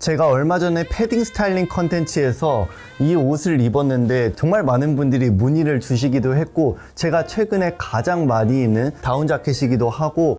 제가 얼마 전에 패딩 스타일링 컨텐츠에서 이 옷을 입었는데 정말 많은 분들이 문의를 주시기도 했고 제가 최근에 가장 많이 입는 다운 자켓이기도 하고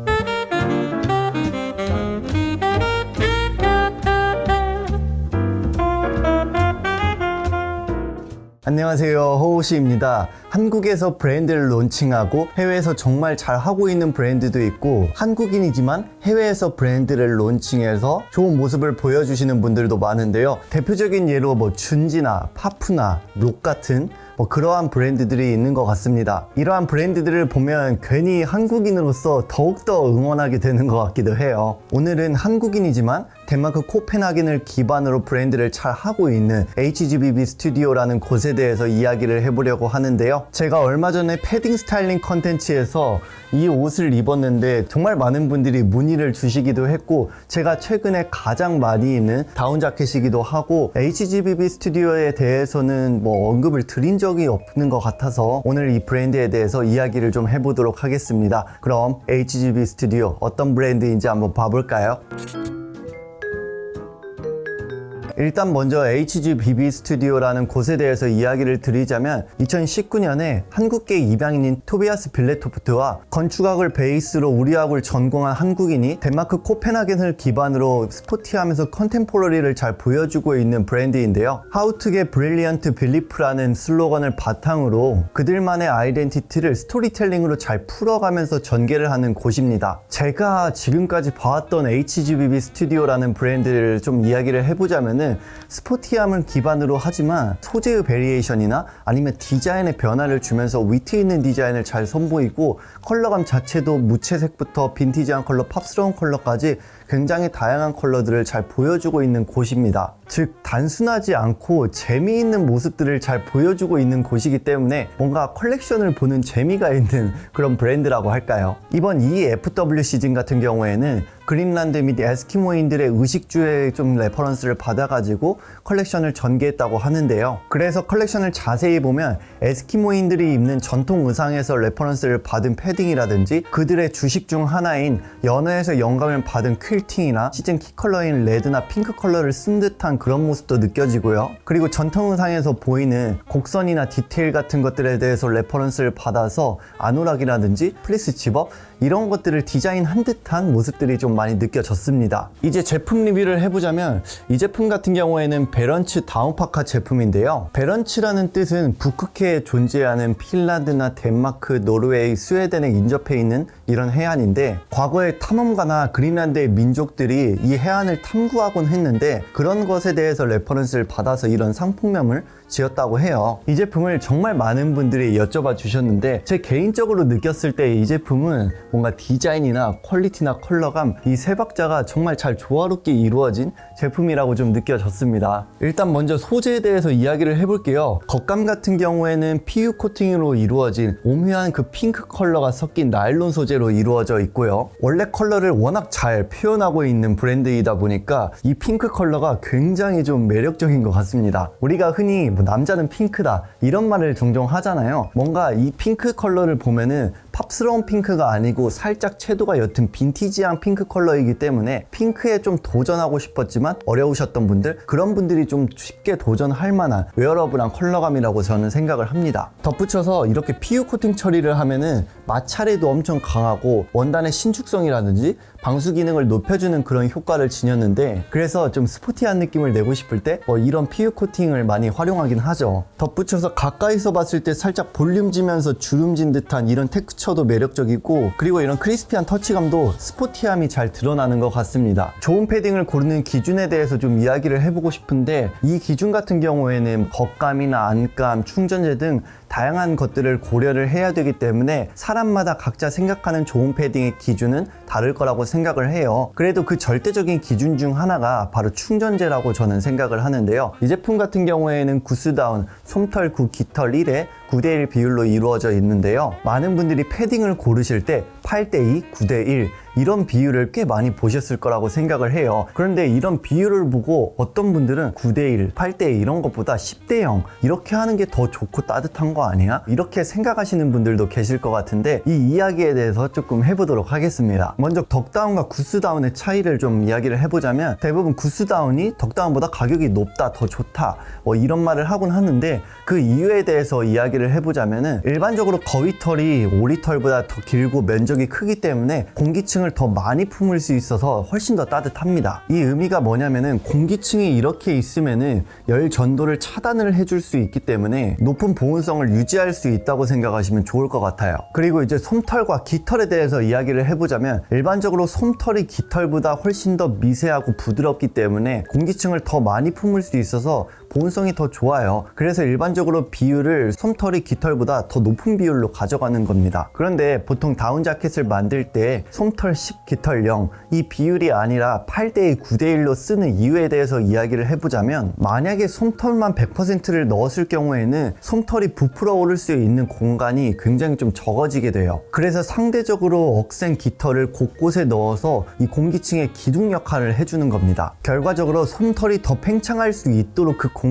안녕하세요 호우시입니다 한국에서 브랜드를 론칭하고 해외에서 정말 잘 하고 있는 브랜드도 있고 한국인이지만 해외에서 브랜드를 론칭해서 좋은 모습을 보여주시는 분들도 많은데요 대표적인 예로 뭐 춘지나 파푸나 록 같은 뭐 그러한 브랜드들이 있는 것 같습니다. 이러한 브랜드들을 보면 괜히 한국인으로서 더욱더 응원하게 되는 것 같기도 해요. 오늘은 한국인이지만 덴마크 코펜하겐을 기반으로 브랜드를 잘 하고 있는 HGBB 스튜디오라는 곳에 대해서 이야기를 해보려고 하는데요. 제가 얼마 전에 패딩 스타일링 컨텐츠에서 이 옷을 입었는데 정말 많은 분들이 문의를 주시기도 했고 제가 최근에 가장 많이 입는 다운 자켓이기도 하고 HGBB 스튜디오에 대해서는 뭐 언급을 드린 적이 없는 것 같아서 오늘 이 브랜드에 대해서 이야기를 좀 해보도록 하겠습니다. 그럼 HGB 스튜디오 어떤 브랜드인지 한번 봐볼까요? 일단 먼저 HGBB 스튜디오라는 곳에 대해서 이야기를 드리자면 2019년에 한국계 입양인인 토비아스 빌레토프트와 건축학을 베이스로 우리학을 전공한 한국인이 덴마크 코펜하겐을 기반으로 스포티하면서 컨템포러리를 잘 보여주고 있는 브랜드인데요. Get brilliant belief라는 슬로건을 바탕으로 그들만의 아이덴티티를 스토리텔링으로 잘 풀어가면서 전개를 하는 곳입니다. 제가 지금까지 봐왔던 HGBB 스튜디오라는 브랜드를 좀 이야기를 해보자면 은 스포티함을 기반으로 하지만 소재의 베리에이션이나 아니면 디자인의 변화를 주면서 위트 있는 디자인을 잘 선보이고 컬러감 자체도 무채색부터 빈티지한 컬러, 팝스러운 컬러까지 굉장히 다양한 컬러들을 잘 보여주고 있는 곳입니다. 즉 단순하지 않고 재미있는 모습들을 잘 보여주고 있는 곳이기 때문에 뭔가 컬렉션을 보는 재미가 있는 그런 브랜드라고 할까요? 이번 이 FW 시즌 같은 경우에는 그린란드 및 에스키모인들의 의식주에 좀 레퍼런스를 받아가지고 컬렉션을 전개했다고 하는데요. 그래서 컬렉션을 자세히 보면 에스키모인들이 입는 전통 의상에서 레퍼런스를 받은 패딩이라든지 그들의 주식 중 하나인 연어에서 영감을 받은 퀼팅이나 시즌 키 컬러인 레드나 핑크 컬러를 쓴 듯한 그런 모습도 느껴지고요. 그리고 전통 의상에서 보이는 곡선이나 디테일 같은 것들에 대해서 레퍼런스를 받아서 아노락이라든지 플리스 집업 이런 것들을 디자인한 듯한 모습들이 좀 많이 느껴졌습니다. 이제 제품 리뷰를 해보자면 이 제품 같은 경우에는 베런츠 다운파카 제품인데요. 베런츠라는 뜻은 북극해에 존재하는 핀란드나 덴마크, 노르웨이, 스웨덴에 인접해 있는 이런 해안인데 과거에 탐험가나 그린란드의 민족들이 이 해안을 탐구하곤 했는데 그런 것에 대해서 레퍼런스를 받아서 이런 상품명을 지었다고 해요. 이 제품을 정말 많은 분들이 여쭤봐 주셨는데 제 개인적으로 느꼈을 때 이 제품은 뭔가 디자인이나 퀄리티나 컬러감 이 세 박자가 정말 잘 조화롭게 이루어진 제품이라고 좀 느껴졌습니다. 일단 먼저 소재에 대해서 이야기를 해볼게요. 겉감 같은 경우에는 PU 코팅으로 이루어진 오묘한 그 핑크 컬러가 섞인 나일론 소재로 이루어져 있고요. 원래 컬러를 워낙 잘 표현하고 있는 브랜드이다 보니까 이 핑크 컬러가 굉장히 좀 매력적인 것 같습니다. 우리가 흔히 뭐 남자는 핑크다 이런 말을 종종 하잖아요. 뭔가 이 핑크 컬러를 보면은 팝스러운 핑크가 아니고 살짝 채도가 옅은 빈티지한 핑크 컬러이기 때문에 핑크에 좀 도전하고 싶었지만 어려우셨던 분들 그런 분들이 좀 쉽게 도전할 만한 웨어러블한 컬러감이라고 저는 생각을 합니다. 덧붙여서 이렇게 PU 코팅 처리를 하면은 마찰에도 엄청 강하고 원단의 신축성이라든지 방수 기능을 높여주는 그런 효과를 지녔는데 그래서 좀 스포티한 느낌을 내고 싶을 때 뭐 이런 PU 코팅을 많이 활용하 긴 하죠. 덧붙여서 가까이서 봤을 때 살짝 볼륨지면서 주름진 듯한 이런 텍스처도 매력적이고 그리고 이런 크리스피한 터치감도 스포티함이 잘 드러나는 것 같습니다. 좋은 패딩을 고르는 기준에 대해서 좀 이야기를 해보고 싶은데 이 기준 같은 경우에는 겉감이나 안감, 충전재 등 다양한 것들을 고려를 해야 되기 때문에 사람마다 각자 생각하는 좋은 패딩의 기준은 다를 거라고 생각을 해요. 그래도 그 절대적인 기준 중 하나가 바로 충전재라고 저는 생각을 하는데요. 이 제품 같은 경우에는 구스다운, 솜털 9, 깃털 1에 9대1 비율로 이루어져 있는데요. 많은 분들이 패딩을 고르실 때 8대2, 9대1 이런 비율을 꽤 많이 보셨을 거라고 생각을 해요. 그런데 이런 비율을 보고 어떤 분들은 9대1, 8대2 이런 것보다 10대0 이렇게 하는 게 더 좋고 따뜻한 거 아니야? 이렇게 생각하시는 분들도 계실 것 같은데 이 이야기에 대해서 조금 해보도록 하겠습니다. 먼저 덕다운과 구스다운의 차이를 좀 이야기를 해보자면 대부분 구스다운이 덕다운보다 가격이 높다, 더 좋다 뭐 이런 말을 하곤 하는데 그 이유에 대해서 이야기를 해보자면은 일반적으로 거위털이 오리털보다 더 길고 면적 이 크기 때문에 공기층을 더 많이 품을 수 있어서 훨씬 더 따뜻합니다. 이 의미가 뭐냐면은 공기층이 이렇게 있으면은 열 전도를 차단을 해줄 수 있기 때문에 높은 보온성을 유지할 수 있다고 생각하시면 좋을 것 같아요. 그리고 이제 솜털과 깃털에 대해서 이야기를 해보자면 일반적으로 솜털이 깃털보다 훨씬 더 미세하고 부드럽기 때문에 공기층을 더 많이 품을 수 있어서 보온성이 더 좋아요. 그래서 일반적으로 비율을 솜털이 깃털보다 더 높은 비율로 가져가는 겁니다. 그런데 보통 다운 자켓을 만들 때 솜털 10, 깃털 0, 이 비율이 아니라 8대2, 9대 1로 쓰는 이유에 대해서 이야기를 해보자면 만약에 솜털만 100%를 넣었을 경우에는 솜털이 부풀어 오를 수 있는 공간이 굉장히 좀 적어지게 돼요. 그래서 상대적으로 억센 깃털을 곳곳에 넣어서 이 공기층의 기둥 역할을 해주는 겁니다. 결과적으로 솜털이 더 팽창할 수 있도록 그 공간을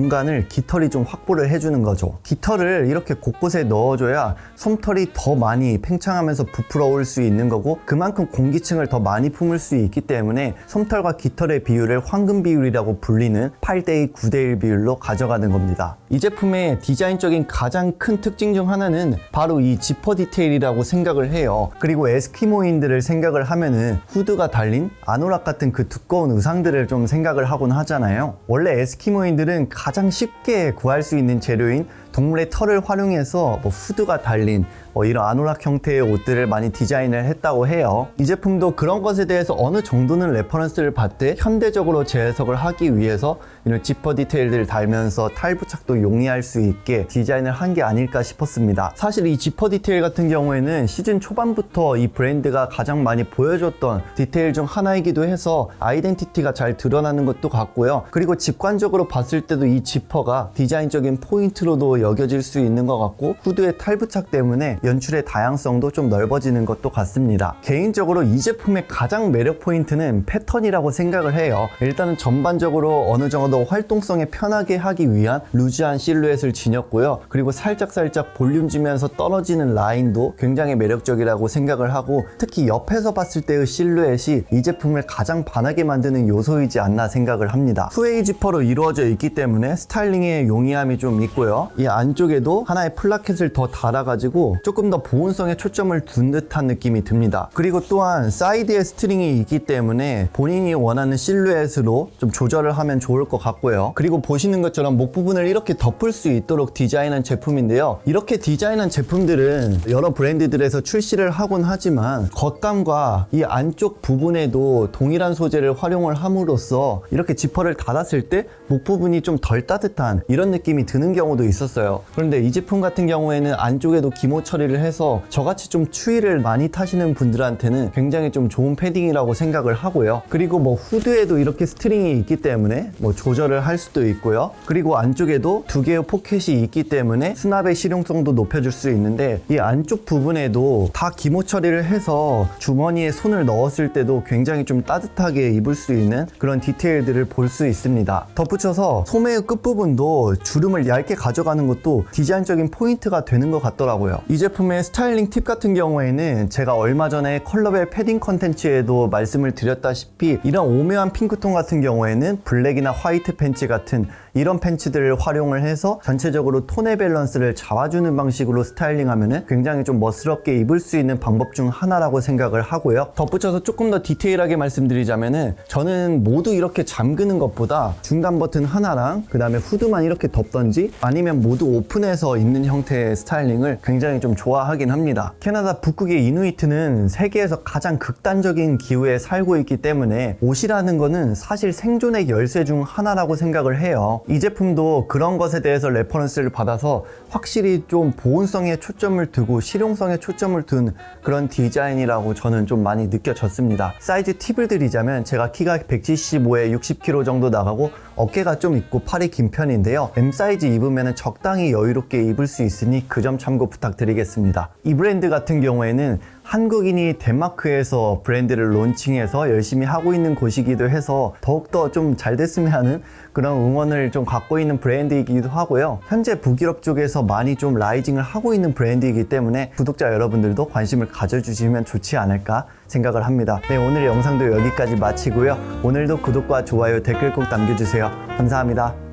깃털이 좀 확보를 해주는 거죠. 깃털을 이렇게 곳곳에 넣어줘야 솜털이 더 많이 팽창하면서 부풀어 올 수 있는 거고 그만큼 공기층을 더 많이 품을 수 있기 때문에 솜털과 깃털의 비율을 황금 비율이라고 불리는 8대2, 9대1 비율로 가져가는 겁니다. 이 제품의 디자인적인 가장 큰 특징 중 하나는 바로 이 지퍼 디테일이라고 생각을 해요. 그리고 에스키모인들을 생각을 하면은 후드가 달린 아노락 같은 그 두꺼운 의상들을 좀 생각을 하곤 하잖아요. 원래 에스키모인들은 가장 쉽게 구할 수 있는 재료인 동물의 털을 활용해서 뭐 후드가 달린 뭐 이런 아노락 형태의 옷들을 많이 디자인을 했다고 해요. 이 제품도 그런 것에 대해서 어느 정도는 레퍼런스를 받되 현대적으로 재해석을 하기 위해서 이런 지퍼 디테일들을 달면서 탈 부착도 용이할 수 있게 디자인을 한 게 아닐까 싶었습니다. 사실 이 지퍼 디테일 같은 경우에는 시즌 초반부터 이 브랜드가 가장 많이 보여줬던 디테일 중 하나이기도 해서 아이덴티티가 잘 드러나는 것도 같고요. 그리고 직관적으로 봤을 때도 이 지퍼가 디자인적인 포인트로도 여겨질 수 있는 것 같고 후드의 탈부착 때문에 연출의 다양성도 좀 넓어지는 것도 같습니다. 개인적으로 이 제품의 가장 매력 포인트는 패턴이라고 생각을 해요. 일단은 전반적으로 어느 정도 활동성에 편하게 하기 위한 루즈한 실루엣을 지녔고요. 그리고 살짝살짝 볼륨 주면서 떨어지는 라인도 굉장히 매력적이라고 생각을 하고 특히 옆에서 봤을 때의 실루엣이 이 제품을 가장 반하게 만드는 요소이지 않나 생각을 합니다. 후웨이 지퍼로 이루어져 있기 때문에 스타일링에 용이함이 좀 있고요. 이 안쪽에도 하나의 플라켓을 더 달아가지고 조금 더 보온성에 초점을 둔 듯한 느낌이 듭니다. 그리고 또한 사이드에 스트링이 있기 때문에 본인이 원하는 실루엣으로 좀 조절을 하면 좋을 것 같고요. 그리고 보시는 것처럼 목 부분을 이렇게 덮을 수 있도록 디자인한 제품인데요. 이렇게 디자인한 제품들은 여러 브랜드들에서 출시를 하곤 하지만 겉감과 이 안쪽 부분에도 동일한 소재를 활용을 함으로써 이렇게 지퍼를 닫았을 때 목 부분이 좀 덜 따뜻한 이런 느낌이 드는 경우도 있었어요. 그런데 이 제품 같은 경우에는 안쪽에도 기모 처리를 해서 저같이 좀 추위를 많이 타시는 분들한테는 굉장히 좀 좋은 패딩이라고 생각을 하고요. 그리고 뭐 후드에도 이렇게 스트링이 있기 때문에 뭐 조절을 할 수도 있고요. 그리고 안쪽에도 두 개의 포켓이 있기 때문에 수납의 실용성도 높여줄 수 있는데 이 안쪽 부분에도 다 기모 처리를 해서 주머니에 손을 넣었을 때도 굉장히 좀 따뜻하게 입을 수 있는 그런 디테일들을 볼 수 있습니다. 덧붙여서 소매의 끝부분도 주름을 얇게 가져가는 것도 디자인적인 포인트가 되는 것 같더라고요. 이 제품의 스타일링 팁 같은 경우에는 제가 얼마 전에 컬러벨 패딩 컨텐츠에도 말씀을 드렸다시피 이런 오묘한 핑크톤 같은 경우에는 블랙이나 화이트 팬츠 같은 이런 팬츠들을 활용을 해서 전체적으로 톤의 밸런스를 잡아주는 방식으로 스타일링하면 굉장히 좀 멋스럽게 입을 수 있는 방법 중 하나라고 생각을 하고요. 덧붙여서 조금 더 디테일하게 말씀드리자면은 저는 모두 이렇게 잠그는 것보다 중간 버튼 하나랑 그 다음에 후드만 이렇게 덮던지 아니면 모두 오픈해서 입는 형태의 스타일링을 굉장히 좀 좋아하긴 합니다. 캐나다 북극의 이누이트는 세계에서 가장 극단적인 기후에 살고 있기 때문에 옷이라는 거는 사실 생존의 열쇠 중 하나라고 생각을 해요. 이 제품도 그런 것에 대해서 레퍼런스를 받아서 확실히 좀 보온성에 초점을 두고 실용성에 초점을 둔 그런 디자인이라고 저는 좀 많이 느껴졌습니다. 사이즈 팁을 드리자면 제가 키가 175에 60kg 정도 나가고 어깨가 좀 있고 팔이 긴 편인데요. M 사이즈 입으면 적당히 여유롭게 입을 수 있으니 그 점 참고 부탁드리겠습니다. 이 브랜드 같은 경우에는 한국인이 덴마크에서 브랜드를 론칭해서 열심히 하고 있는 곳이기도 해서 더욱더 좀 잘 됐으면 하는 그런 응원을 좀 갖고 있는 브랜드이기도 하고요. 현재 북유럽 쪽에서 많이 좀 라이징을 하고 있는 브랜드이기 때문에 구독자 여러분들도 관심을 가져주시면 좋지 않을까 생각을 합니다. 네, 오늘 영상도 여기까지 마치고요. 오늘도 구독과 좋아요, 댓글 꼭 남겨주세요. 감사합니다.